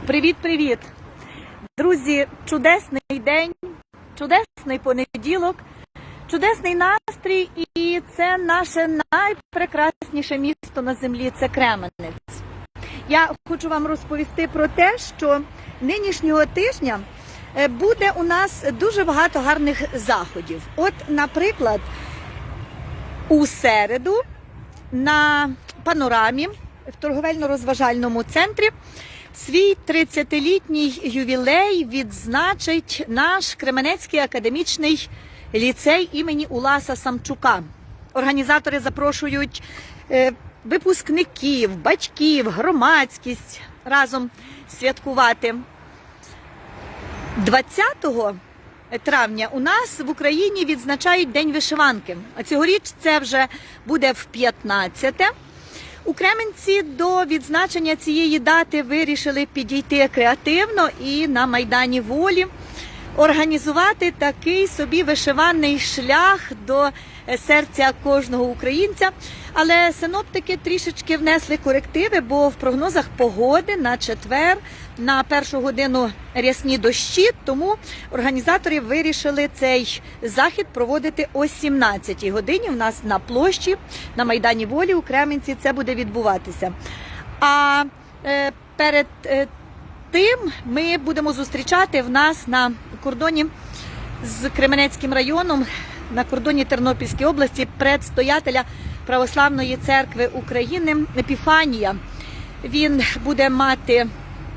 Привіт-привіт! Друзі, чудесний день, чудесний понеділок, чудесний настрій, і це наше найпрекрасніше місто на землі це Кременець. Я хочу вам розповісти про те, що нинішнього тижня е, буде у нас дуже багато гарних заходів. От, наприклад, у середу на панорамі в торговельно-розважальному центрі свій 30-літній ювілей відзначить наш Кременецький академічний ліцей імені Уласа Самчука. Організатори запрошують е, випускників, батьків, громадськість разом святкувати. 20 травня у нас в Україні відзначають День вишиванки. А цьогоріч це вже буде в 15-те. У Кременці до відзначення цієї дати вирішили підійти креативно і на Майдані Волі організувати такий собі вишиваний шлях до е, серця кожного українця. Але синоптики трішечки внесли корективи, бо в прогнозах погоди на четвер на першу годину рясні дощі. Тому організатори вирішили цей захід проводити о 17-й годині. У нас на площі на Майдані Волі у Кременці це буде відбуватися. А е, перед е, тим ми будемо зустрічати в нас на кордоні з Кременецьким районом на кордоні Тернопільської області предстоятеля Православної церкви України Епіфанія. Він буде мати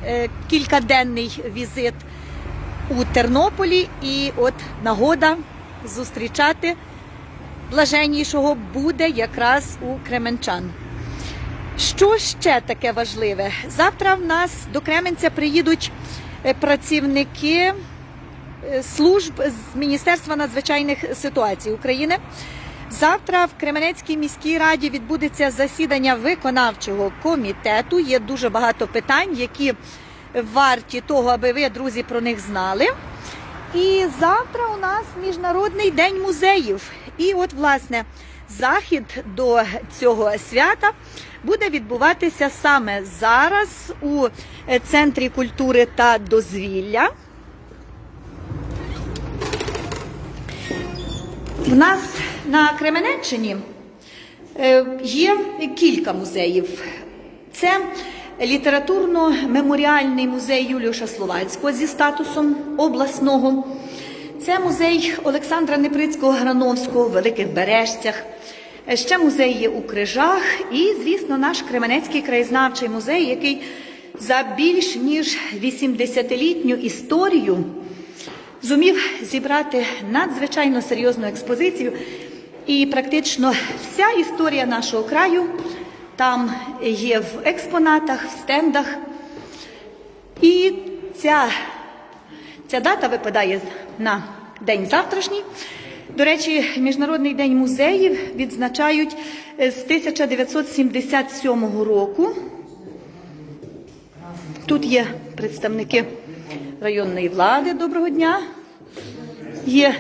е, кількаденний візит у Тернополі, і от нагода зустрічати блаженнішого буде якраз у Кременчан. Що ще таке важливе? Завтра в нас до Кременця приїдуть е, працівники е, служб з Міністерства надзвичайних ситуацій України. Завтра в Кременецькій міській раді відбудеться засідання виконавчого комітету. Є дуже багато питань, які варті того, аби ви, друзі, про них знали. І завтра у нас Міжнародний день музеїв. І от, власне, захід до цього свята буде відбуватися саме зараз у е, Центрі культури та дозвілля. В нас на Кременеччині е, є кілька музеїв. Це літературно-меморіальний музей Юліуша Словацького зі статусом обласного. Це музей Олександра Неприцького Грановського в Великих Бережцях. Ще музей є у Крижах і, звісно, наш Кременецький краєзнавчий музей, який за більш ніж 80-літню історію зумів зібрати надзвичайно серйозну експозицію. І практично вся історія нашого краю там є в експонатах, в стендах. І ця, ця дата випадає на день завтрашній. До речі, Міжнародний день музеїв відзначають е, з 1977 року. Тут є представники районної влади. Доброго дня. Є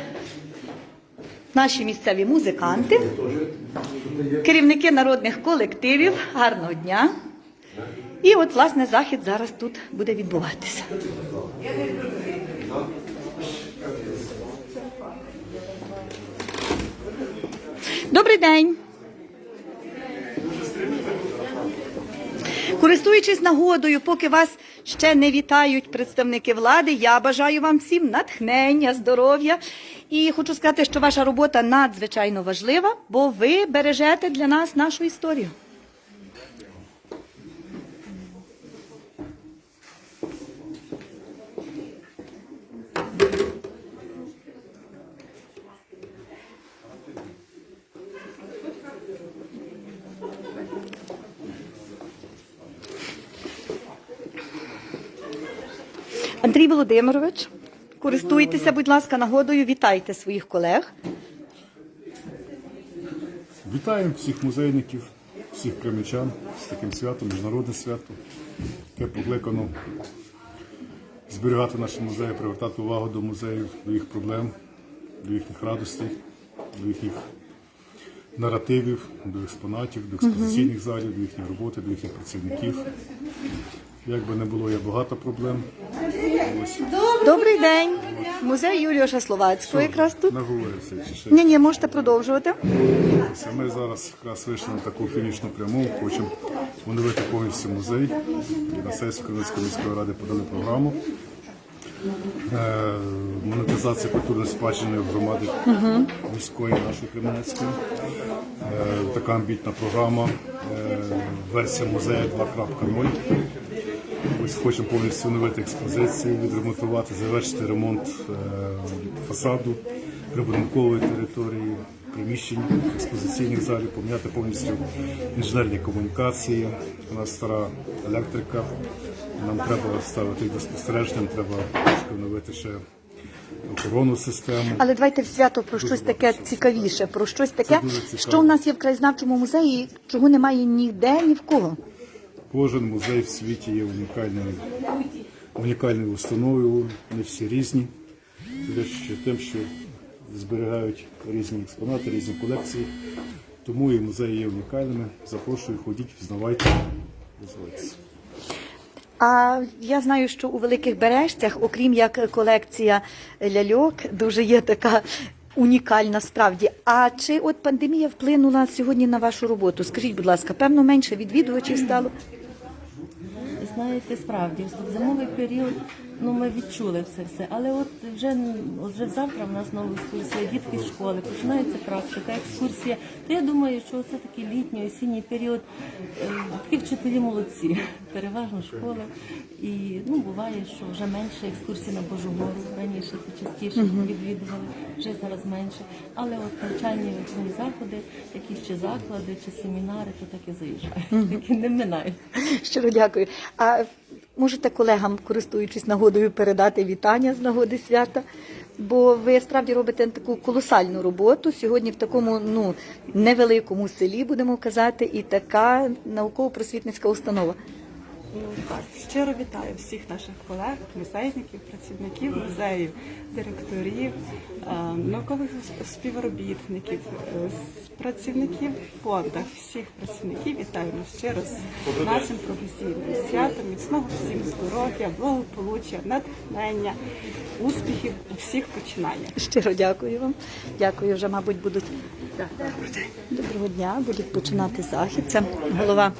наші місцеві музиканти, керівники народних колективів. Гарного дня. І от, власне, захід зараз тут буде відбуватися. Добрий день. Користуючись нагодою, поки вас ще не вітають представники влади, я бажаю вам всім натхнення, здоров'я. І хочу сказати, що ваша робота надзвичайно важлива, бо ви бережете для нас нашу історію. Андрій Володимирович, користуйтеся, будь ласка, нагодою, вітайте своїх колег. Вітаємо всіх музейників, всіх кремічан з таким святом, міжнародне свято, яке покликано зберігати наші музеї, привертати увагу до музеїв, до їх проблем, до їхніх радостей, до їхніх наративів, до експонатів, до експозиційних залів, до їхньої роботи, до їхніх працівників. Як би не було, є багато проблем. Ось Добрий день. Музей Юліоша Словацького якраз тут. наговорився. Чи ще Ні, ні, можете продовжувати. Це Ми зараз якраз вийшли на таку фінішну пряму, хочемо оновити повністю музей. На сесію Кривицької міської ради подали програму. Е, Монетизація культурної спадщини громади міської нашої Кременецької. Е, Така амбітна програма. Е, Версія музею 2.0. Ось хочемо повністю оновити експозиції, відремонтувати, завершити ремонт е, фасаду, прибудинкової території, приміщень, експозиційних залів, поміняти повністю інженерні комунікації. У нас стара електрика. Нам треба ставити до спостереження, треба трошки оновити ще охоронну систему. Але давайте в свято про щось таке цікавіше, про щось таке, що в нас є в краєзнавчому музеї, чого немає ніде, ні в кого. Кожен музей в світі є унікальною, унікальною установою, не всі різні. Тим, що зберігають різні експонати, різні колекції. Тому і музеї є унікальними. Запрошую, ходіть, взнавайте, розвивайтеся. А я знаю, що у великих бережцях, окрім як колекція ляльок, дуже є така унікальна справді. А чи от пандемія вплинула сьогодні на вашу роботу? Скажіть, будь ласка, певно, менше відвідувачів стало? Знаєте, справді в зимовий період ну ми відчули все все. Але от вже вже завтра в нас нова екскурсія, дітки з школи, починається практика, екскурсія. То я думаю, що це такий літній осінній період. е, Такі вчителі молодці, переважно школи. І ну буває, що вже менше екскурсій на Божу гору. Раніше то частіше відвідували, вже зараз менше. Але от навчальні заходи, якісь чи заклади, чи семінари, то таки заїжджають, такі не минають. Щиро дякую. А можете колегам, користуючись нагодою, передати вітання з нагоди свята? Бо ви справді робите таку колосальну роботу сьогодні в такому ну невеликому селі, будемо казати, і така науково-просвітницька установа. Ну, так, щиро вітаю всіх наших колег, музейників, працівників музеїв, директорів, е, наукових співробітників, е, працівників в фондах, всіх працівників вітаємо щиро з нашим професійним святом, міцного всім здоров'я, благополуччя, натхнення, успіхів у всіх починаннях. Щиро дякую вам. Дякую. Вже, мабуть, будуть доброго дня. Будуть починати захід. Це голова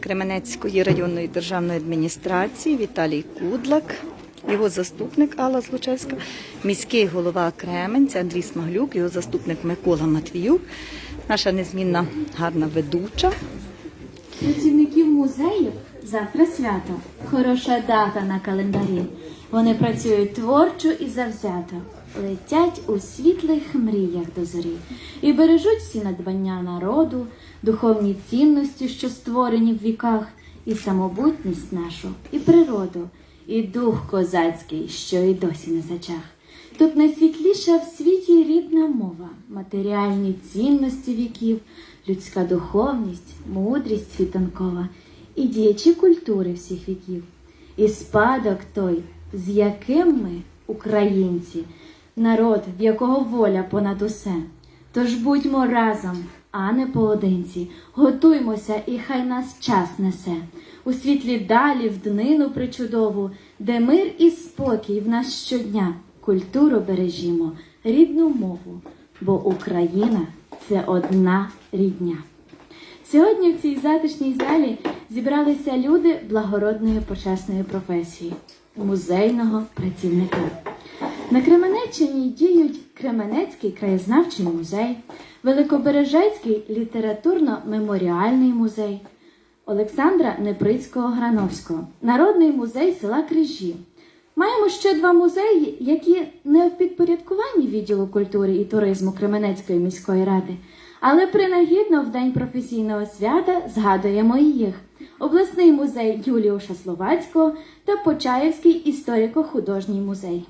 Кременецької районної державної адміністрації Віталій Кудлак, його заступник Алла Злочевська, міський голова Кременця Андрій Смаглюк, його заступник Микола Матвіюк, наша незмінна гарна ведуча. Працівників музеїв завтра свято. Хороша дата на календарі. Вони працюють творчо і завзято, летять у світлих мріях до зорі і бережуть всі надбання народу, духовні цінності, що створені в віках, і самобутність нашу, і природу, і дух козацький, що й досі не зачах. Тут найсвітліша в світі рідна мова, матеріальні цінності віків, людська духовність, мудрість світанкова і діячі культури всіх віків. І спадок той, з яким ми, українці, народ, в якого воля понад усе. Тож будьмо разом, а не поодинці. Готуймося, і хай нас час несе. У світлі далі в днину причудову, де мир і спокій в нас щодня. Культуру бережімо, рідну мову, бо Україна це одна рідня. Сьогодні в цій затишній залі зібралися люди благородної почесної професії музейного працівника. На Кременеччині діють Кременецький краєзнавчий музей, Великобережецький літературно-меморіальний музей, Олександра Неприцького Грановського, Народний музей села Крижі. Маємо ще два музеї, які не в підпорядкуванні відділу культури і туризму Кременецької міської ради, але принагідно в День професійного свята згадуємо і їх. Обласний музей Юліуша Словацького та Почаївський історико-художній музей.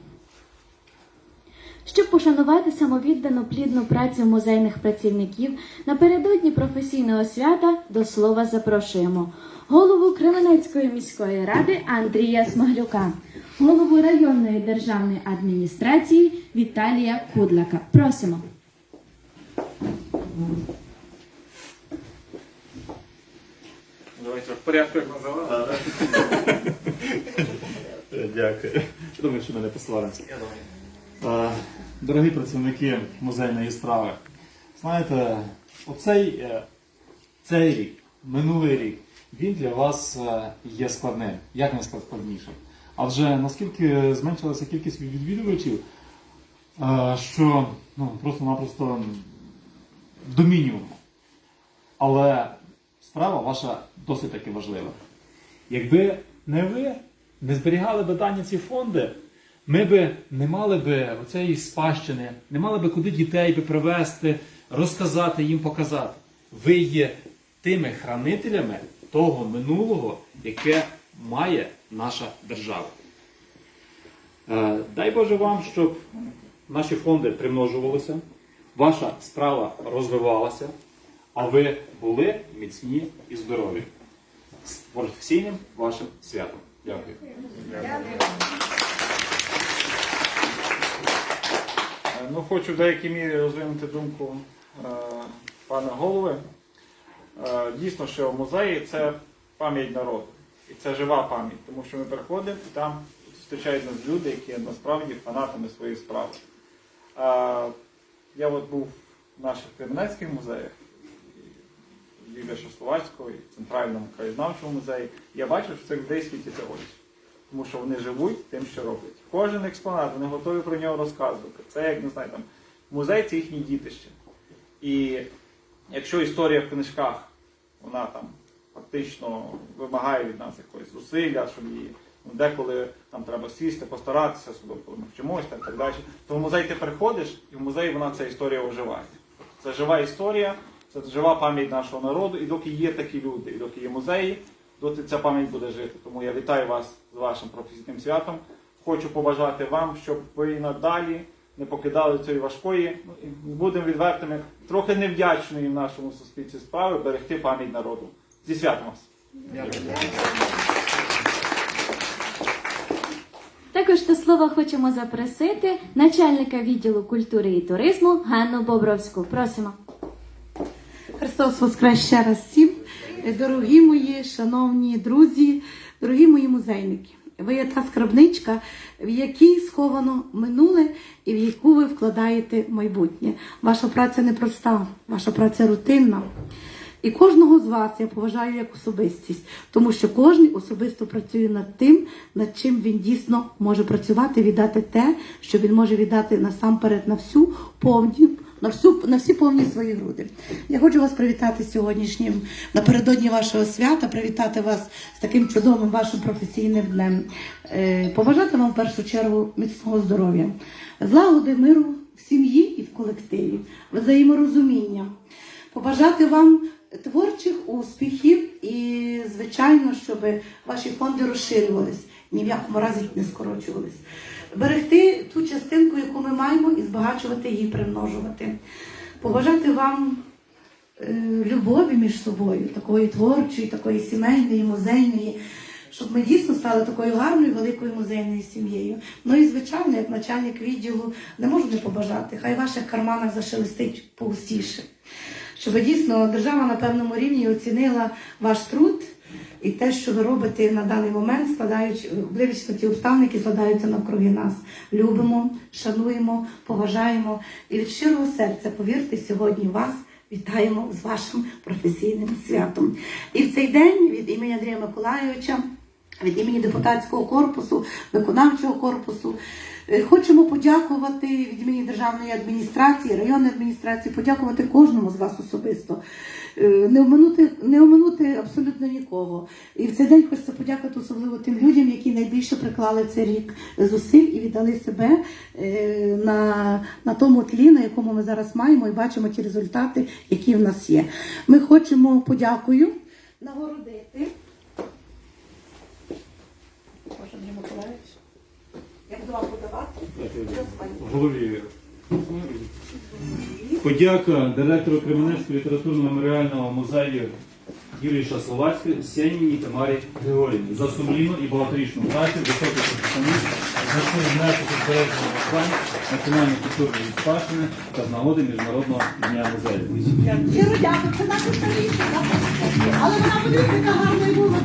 Щоб пошанувати самовіддану плідну працю музейних працівників, напередодні професійного свята до слова запрошуємо голову Кременецької міської ради Андрія Смаглюка, голову районної державної адміністрації Віталія Кудлака. Просимо. Давай трохи порядку, як називали. Дякую. Думаю, що ми не посваримося. Е, Дорогі працівники музейної справи, знаєте, оцей е, цей рік, минулий рік, він для вас е, є складним, як не складнішим. Адже наскільки зменшилася кількість відвідувачів, е, що ну, просто-напросто до мінімуму. Але справа ваша досить таки важлива. Якби не ви не зберігали би дані ці фонди, ми би не мали би оцеї спадщини, не мали би куди дітей би привезти, розказати їм показати. Ви є тими хранителями того минулого, яке має наша держава. Е, Дай Боже вам, щоб наші фонди примножувалися, ваша справа розвивалася, а ви були міцні і здорові. З професійним вашим святом. Дякую. Е, Ну, хочу в деякій мірі розвинути думку е, пана голови. Е, дійсно, що музеї це пам'ять народу. І це жива пам'ять, тому що ми приходимо і там зустрічають нас люди, які насправді фанатами своєї справи. Е, я от був в наших кременецьких музеях, і Юрія Словацького, і в Центральному краєзнавчому музеї. Я бачив, що цих людей світяться очі. Тому що вони живуть тим, що роблять. Кожен експонат, вони готові про нього розказувати. Це як не знаю, там музей це їхнє дітище. І якщо історія в книжках, вона там фактично вимагає від нас якогось зусилля, щоб її ну, деколи нам треба сісти, постаратися, коли ми вчимося та так далі. То в музей ти приходиш, і в музеї вона ця історія оживає. Це жива історія, це жива пам'ять нашого народу, і доки є такі люди, і доки є музеї, доти ця пам'ять буде жити. Тому я вітаю вас з вашим професійним святом. Хочу побажати вам, щоб ви надалі не покидали цієї важкої, ну будемо відвертими, трохи невдячної в нашому суспільстві справи берегти пам'ять народу. Зі святом вас! Також до слова хочемо запросити начальника відділу культури і туризму Ганну Бобровську. Просимо. Христос Воскрес ще раз всім. Дорогі мої, шановні друзі, дорогі мої музейники. Ви є та скарбничка, в якій сховано минуле і в яку ви вкладаєте майбутнє. Ваша праця непроста, ваша праця рутинна. І кожного з вас я поважаю як особистість, тому що кожен особисто працює над тим, над чим він дійсно може працювати, віддати те, що він може віддати насамперед на всю повні, на всю на всі повні свої груди. Я хочу вас привітати сьогоднішнім напередодні вашого свята, привітати вас з таким чудовим вашим професійним днем. Е, Побажати вам в першу чергу міцного здоров'я, злагоди, миру в сім'ї і в колективі, взаєморозуміння побажати вам творчих успіхів і, звичайно, щоб ваші фонди розширювались, ні в якому разі не скорочувались. Берегти ту частинку, яку ми маємо, і збагачувати її, примножувати. Побажати вам е, любові між собою, такої творчої, такої сімейної, музейної, щоб ми дійсно стали такою гарною великою музейною сім'єю. Ну і звичайно, як начальник відділу, не можу не побажати. Хай ваших карманах зашелестить погустіше. Щоб дійсно держава на певному рівні оцінила ваш труд і те, що ви робите на даний момент, складаючи на ті обставини, які складаються навкруги нас. Любимо, шануємо, поважаємо і від щирого серця, повірте, сьогодні вас. Вітаємо з вашим професійним святом. І в цей день від імені Андрія Миколайовича, від імені депутатського корпусу, виконавчого корпусу, хочемо подякувати від імені державної адміністрації, районної адміністрації, подякувати кожному з вас особисто. Е, Не оминути, не оминути абсолютно нікого. І в цей день хочеться подякувати особливо тим людям, які найбільше приклали цей рік зусиль і віддали себе е, на, на тому тлі, на якому ми зараз маємо, і бачимо ті результати, які в нас є. Ми хочемо подякую нагородити. Боже, Андрій Миколаївич, буду вам подавати? В голові. Подяка директору Кременецького літературно-меморіального музею Юріша Словацької, Сеніні Тамарі Григорівні за сумлінну і багаторічну працю, високих професіоналів, значний внесок збереження національної культурної спадщини та з нагоди Міжнародного дня музею. Щиро дякую, це наша старіша. Але вона яка гарна і була.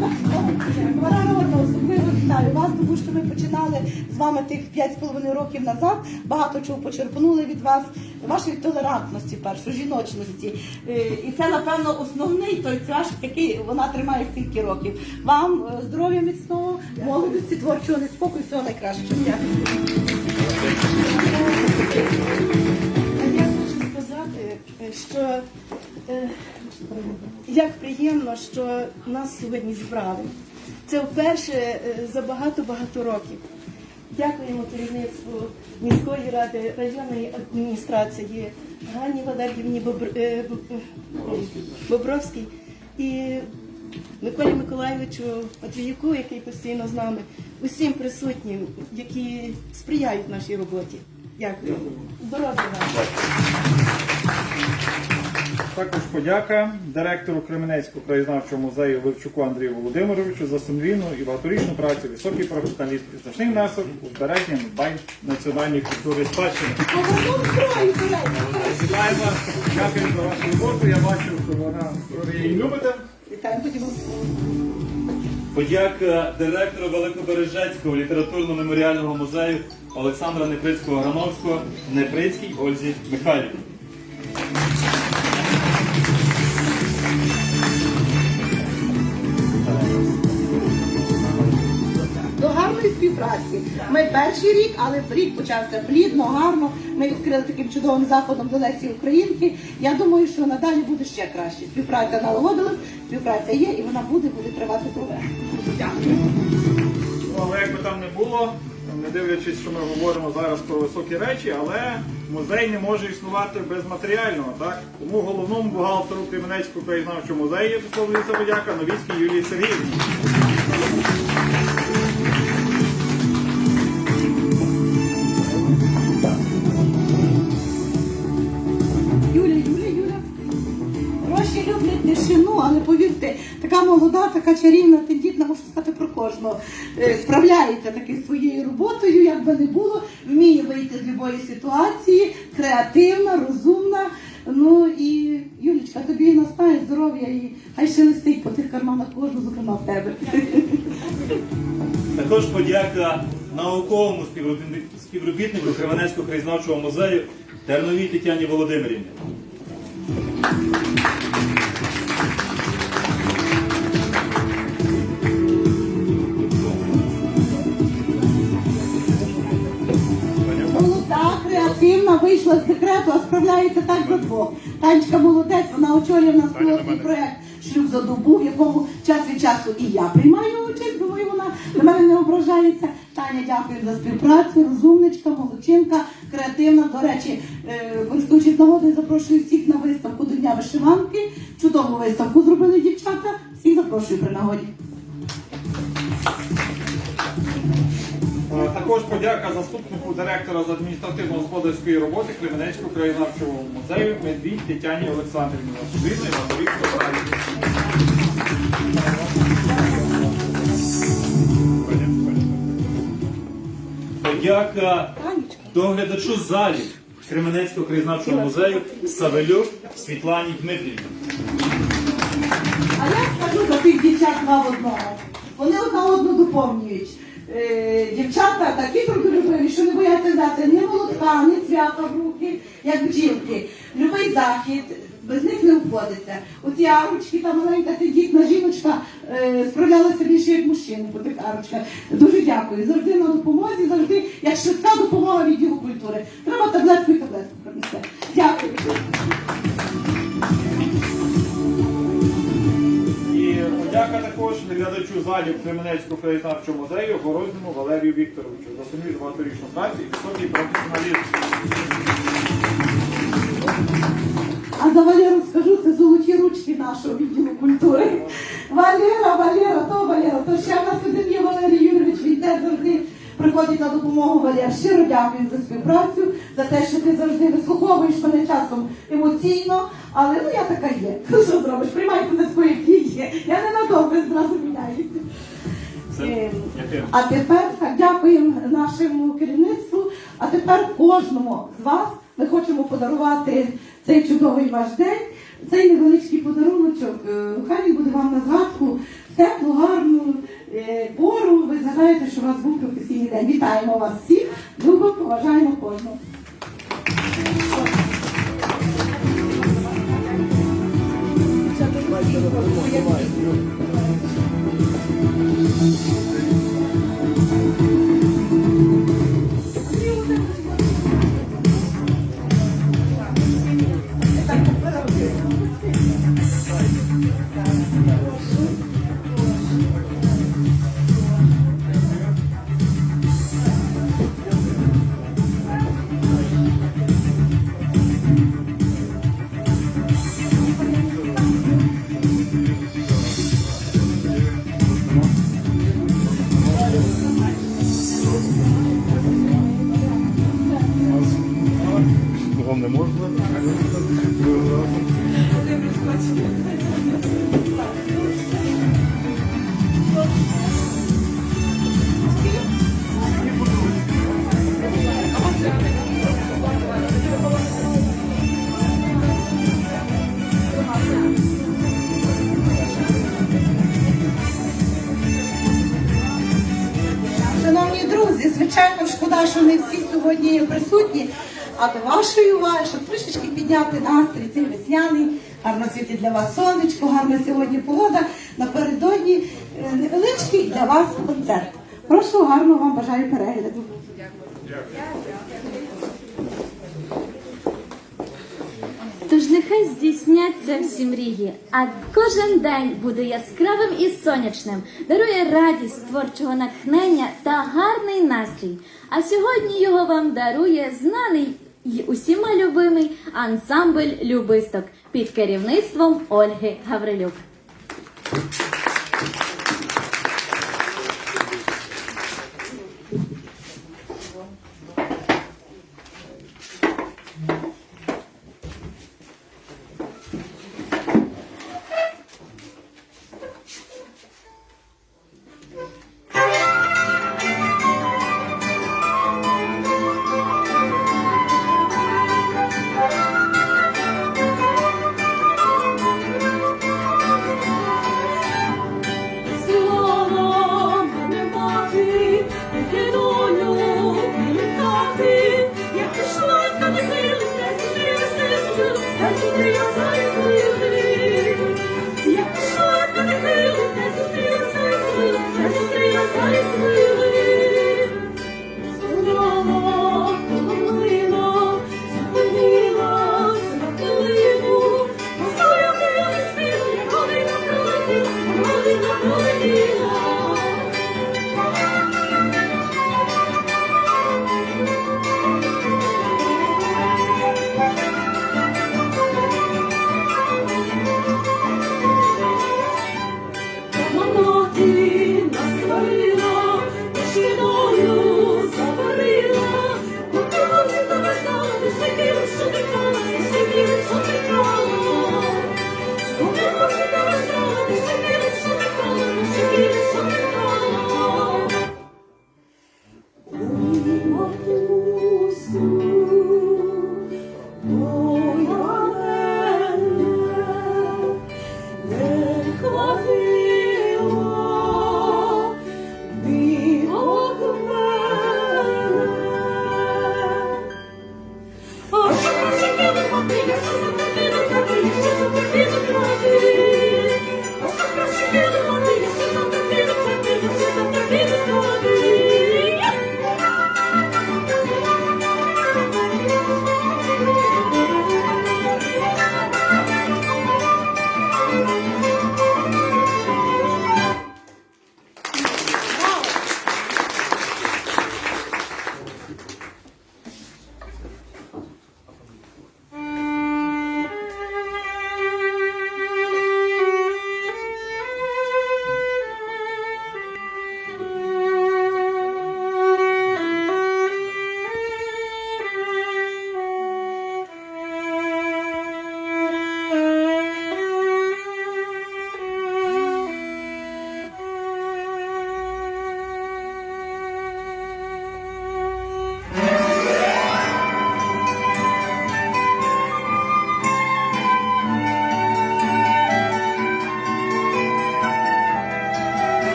Вона народна особливо вітаю вас, тому що ми починали з вами тих 5,5 років назад. Багато чого почерпнули від вас, вашої толерантності, першу, жіночності. Е, І це, напевно, основний той цвяш, який вона тримає стільки років. Вам е, здоров'я міцного, молодості, творчого неспокою, всього найкращого. Дякую. Я хочу сказати, що е, як приємно, що нас сьогодні зібрали. Це вперше е, за багато-багато років. Дякуємо керівництву міської ради, районної адміністрації Ганні Боб- е, Бобровській і Миколі Миколайовичу Матвіюку, який постійно з нами, усім присутнім, які сприяють нашій роботі. Дякую. Здоров'я вам! Також подяка директору Кременецького краєзнавчого музею Левчуку Андрію Володимировичу за сумлінну і багаторічну працю, високий професіоналізм і значний внесок у збереження надбань національної культури спадщини. Вітаємо дякую за вашу роботу. Я бачу, що вона ви її любите. Вітаємо. Подяка директору Великобережецького літературно-меморіального музею Олександра Неприцького Грановського Неприцькій Ользі Михайлівні. до гарної співпраці. Ми перший рік, але рік почався плідно, гарно. Ми відкрили таким чудовим заходом до Лесі Українки. Я думаю, що надалі буде ще краще. Співпраця налагодилась, співпраця є і вона буде, буде тривати довго. Дякую. Ну, Але як би там не було, не дивлячись, що ми говоримо зараз про високі речі, але музей не може існувати без матеріального, так? Тому головному бухгалтеру Кременецького краєзнавчого музею висловлюється подяка Новіцькій Юлії Сергіївні. Молода, така чарівна, тендітна, можу сказати про кожного. Е, Справляється таки своєю роботою, як би не було, вміє вийти з будь-якої ситуації, креативна, розумна. Ну і Юлічка, тобі настає здоров'я і хай ще листить по тих карманах кожного, зокрема в тебе. Також подяка науковому співробітнику Кременецького краєзнавчого музею Терновій Тетяні Володимирівні. Вийшла з декрету, а справляється так за двох. Танечка молодець, вона очолює в нас пілотний проект шлюб за добу, в якому час від часу і я приймаю участь, думаю, вона на мене не ображається. Таня, дякую за співпрацю, розумничка, молодчинка, креативна. До речі, е, користуючись нагодою, запрошую всіх на виставку до Дня вишиванки. Чудову виставку зробили дівчата. Всіх запрошую при нагоді. Подяка заступнику директора з адміністративно-господарської роботи Кременецького краєзнавчого музею Медвідь Тетяні Олександрівні Василівні Василівського Подяка доглядачу залів Кременецького краєзнавчого музею Савелюк Світлані Дмитрівні. А я скажу за тих дівчат два в одному. Вони одна одну доповнюють. Е, дівчата такі трудолюбиві, що не бояться взяти ні молотка, ні цвята в руки, як бджілки. Любий захід, без них не обходиться. Оці арочки, та маленька тендітна жіночка е, справлялася більше як мужчина по тих арочках. Дуже дякую. Завжди на допомозі, завжди як швидка допомога відділу культури. Треба таблетку і таблетку залів Кременецького краєзнавчого музею Горозному Валерію Вікторовичу за сумі багаторічну працю і високий професіоналізм. А за Валеру скажу, це золоті ручки нашого відділу культури. Валера, Валера, то Валера, то ще в нас один Валерій Юрійович, він теж завжди приходить на допомогу Валер. Щиро дякую за співпрацю, за те, що ти завжди вислуховуєш мене часом емоційно, Але ну я така є. Ну що зробиш? Приймайте мене такою, які є. Я не надовго зразу міняюся. Е, А тепер так, дякуємо нашому керівництву. А тепер кожному з вас ми хочемо подарувати цей чудовий ваш день, цей невеличкий подаруночок. Е, Хай він буде вам на згадку теплу, гарну е, пору. Ви згадаєте, що у вас був професійний день. Вітаємо вас всіх, любимо, поважаємо кожного. Вам Вашої уваги, щоб трішечки підняти настрій цей весняний, гарно світить для вас сонечко, гарна сьогодні погода. Напередодні е, невеличкий для вас концерт. Прошу гарно вам бажаю перегляду. Тож нехай здійсняться всі мрії, а кожен день буде яскравим і сонячним, дарує радість творчого натхнення та гарний настрій. А сьогодні його вам дарує знаний і усіма любимий ансамбль любисток під керівництвом Ольги Гаврилюк.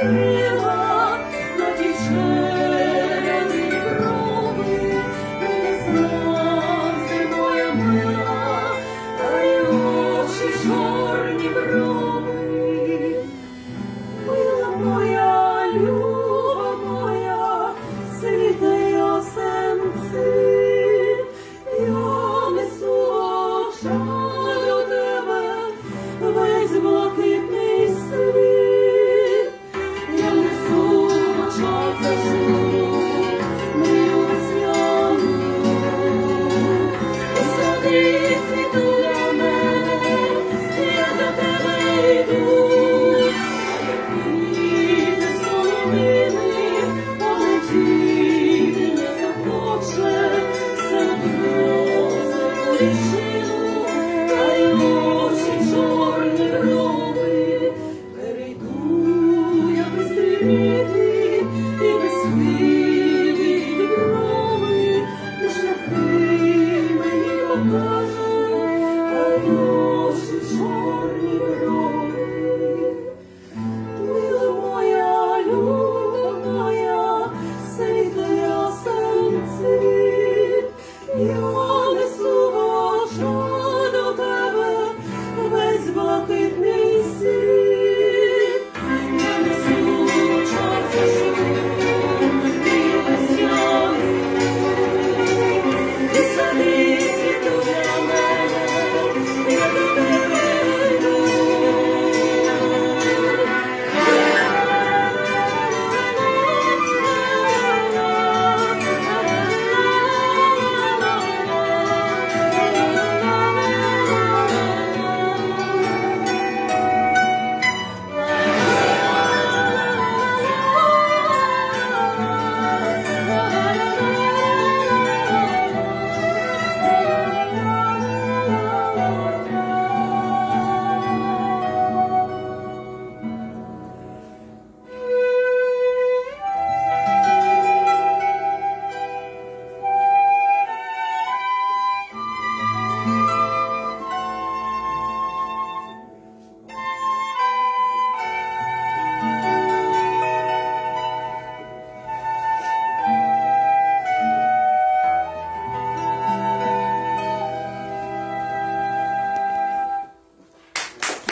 Thank you.